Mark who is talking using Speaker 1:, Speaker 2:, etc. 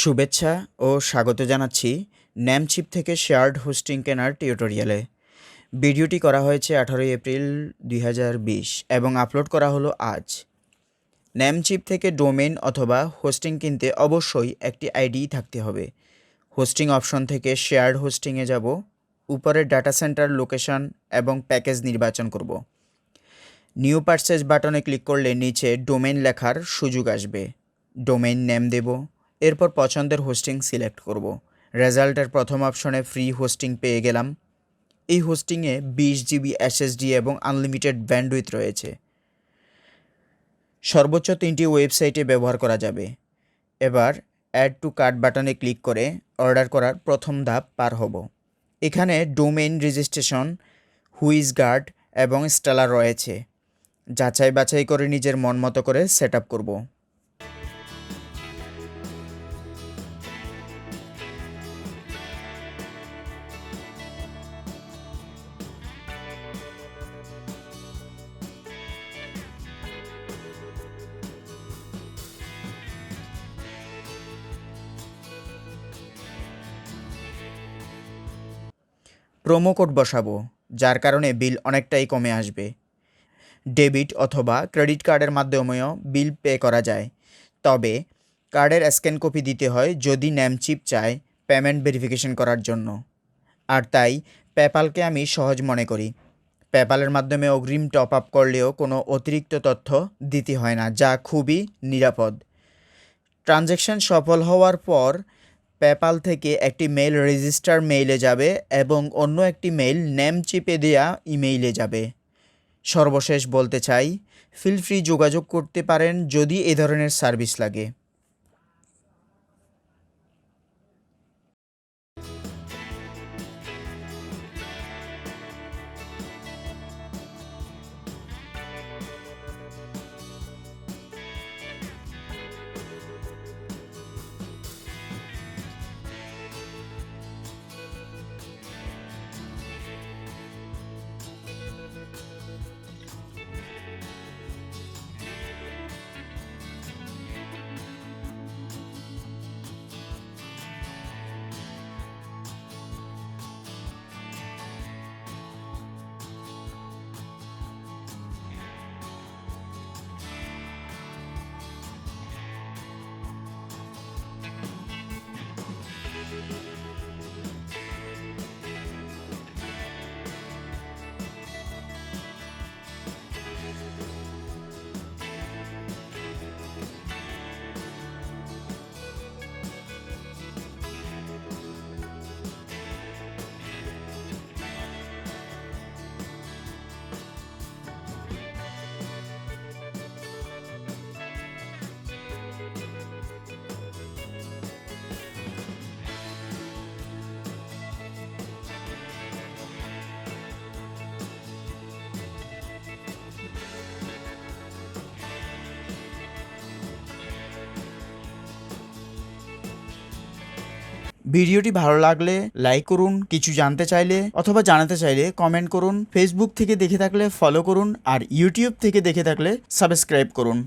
Speaker 1: শুভেচ্ছা ও স্বাগত জানাচ্ছি ন্যামচিপ থেকে শেয়ার্ড হোস্টিং কেনার টিউটোরিয়ালে। ভিডিওটি করা হয়েছে আঠারোই এপ্রিল দুই হাজার বিশ এবং আপলোড করা হলো আজ। ন্যামচিপ থেকে ডোমেন অথবা হোস্টিং কিনতে অবশ্যই একটি আইডি থাকতে হবে। হোস্টিং অপশন থেকে শেয়ার্ড হোস্টিংয়ে যাব, উপরের ডাটা সেন্টার লোকেশন এবং প্যাকেজ নির্বাচন করব। নিউ পারচেজ বাটনে ক্লিক করলে নিচে ডোমেন লেখার সুযোগ আসবে। ডোমেইন নেম দেব এরপর পছন্দের হোস্টিং সিলেক্ট করব। রেজাল্টের প্রথম অপশনে ফ্রি হোস্টিং পেয়ে গেলাম। এই হোস্টিংয়ে বিশ জিবি এসএসডি এবং আনলিমিটেড ব্যান্ডউইথ রয়েছে। সর্বোচ্চ তিনটি ওয়েবসাইটে ব্যবহার করা যাবে। এবার অ্যাড টু কার্ট বাটনে ক্লিক করে অর্ডার করার প্রথম ধাপ পার হব। এখানে ডোমেইন রেজিস্ট্রেশন হুইজ গার্ড এবং স্টেলার রয়েছে। যাচাই বাছাই করে নিজের মন মতো করে সেট আপ করব। প্রোমো কোড বসাবো, যার কারণে বিল অনেকটাই কমে আসবে। ডেবিট অথবা ক্রেডিট কার্ডের মাধ্যমেও বিল পে করা যায়। তবে কার্ডের স্ক্যান কপি দিতে হয় যদি ন্যাম চিপ চায় পেমেন্ট ভেরিফিকেশন করার জন্য। আর তাই পেপালকে আমি সহজ মনে করি। পেপালের মাধ্যমে অগ্রিম টপ আপ করলেও কোনো অতিরিক্ত তথ্য দিতে হয় না, যা খুবই নিরাপদ। ট্রানজ্যাকশন সফল হওয়ার পর পেপাল থেকে একটি মেইল রেজিস্টার মেইলে যাবে এবং অন্য একটি মেইল নেম চিপে দেয়া ইমেইলে যাবে। সর্বশেষ বলতে চাই, ফিল ফ্রি যোগাযোগ করতে পারেন যদি এ ধরনের সার্ভিস লাগে। ভিডিওটি ভালো লাগলে লাইক করুন, কিছু জানতে চাইলে অথবা জানাতে চাইলে কমেন্ট করুন। ফেসবুক থেকে দেখে থাকলে ফলো করুন আর ইউটিউব থেকে দেখে থাকলে সাবস্ক্রাইব করুন।